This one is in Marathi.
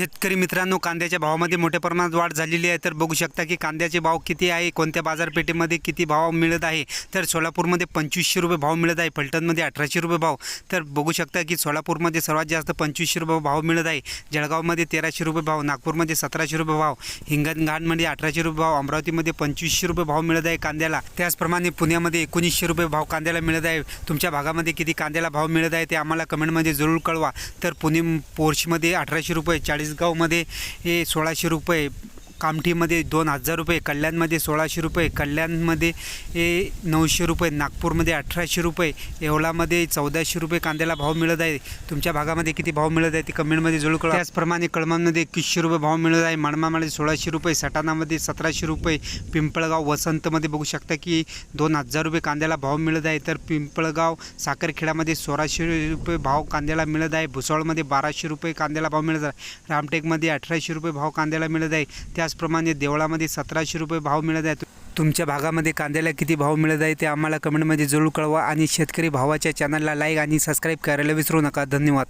शेतकरी मित्रांनो कांद्याच्या भावामध्ये मोठ्या प्रमाणात वाढ झालेली आहे. तर बघू शकता की कांद्याचे भाव किती आहे कोणत्या बाजारपेठेमध्ये किती भाव मिळत आहे? तर सोलापूरमध्ये पंचवीसशे रुपये भाव मिळत आहे फलटणमध्ये अठराशे रुपये भाव. तर बघू शकता की सोलापूरमध्ये सर्वात जास्त पंचवीसशे रुपये भाव मिळत आहे. जळगावमध्ये तेराशे रुपये भाव नागपूरमध्ये सतराशे रुपये भाव हिंगणघाटमध्ये अठराशे रुपये भाव अमरावतीमध्ये पंचवीसशे रुपये भाव मिळत आहे कांद्याला. त्याचप्रमाणे पुण्यामध्ये एकोणीसशे रुपये भाव कांद्याला मिळत आहे. तुमच्या भागामध्ये किती कांद्याला भाव मिळत आहे ते आम्हाला कमेंटमध्ये जरूर कळवा. तर पुणे पोर्शमध्ये अठराशे रुपये चाळीस चाळीसगावमध्ये हे सोळाशे रुपये कामठीमध्ये दोन हजार रुपये कल्याणमध्ये सोळाशे रुपये कल्याणमध्ये ए नऊशे रुपये नागपूरमध्ये अठराशे रुपये येवलामध्ये चौदाशे रुपये कांद्याला भाव मिळत आहे. तुमच्या भागामध्ये किती भाव मिळत आहे ते कमेंटमध्ये जरूर कळा त्याचप्रमाणे कळमांमध्ये एकवीसशे रुपये भाव मिळत आहे. मणमामध्ये सोळाशे रुपये सटाणामध्ये सतराशे रुपये पिंपळगाव वसंतमध्ये बघू शकता की दोन हजार रुपये कांद्याला भाव मिळत आहे. तर पिंपळगाव साखरखेड्यामध्ये सोळाशे रुपये भाव कांद्याला मिळत आहे. भुसावळमध्ये बाराशे रुपये कांद्याला भाव मिळत आहे. रामटेकमध्ये अठराशे रुपये भाव कांद्याला मिळत आहे. त्या त्याचप्रमाणे देवळामध्ये सतराशे रुपये भाव मिळत आहे तुमच्या भागामध्ये कांद्याला किती भाव मिळत आहे ते आम्हाला कमेंटमध्ये जरूर कळवा आणि शेतकरी भावाच्या चॅनलला लाईक आणि सबस्क्राईब करायला विसरू नका. धन्यवाद.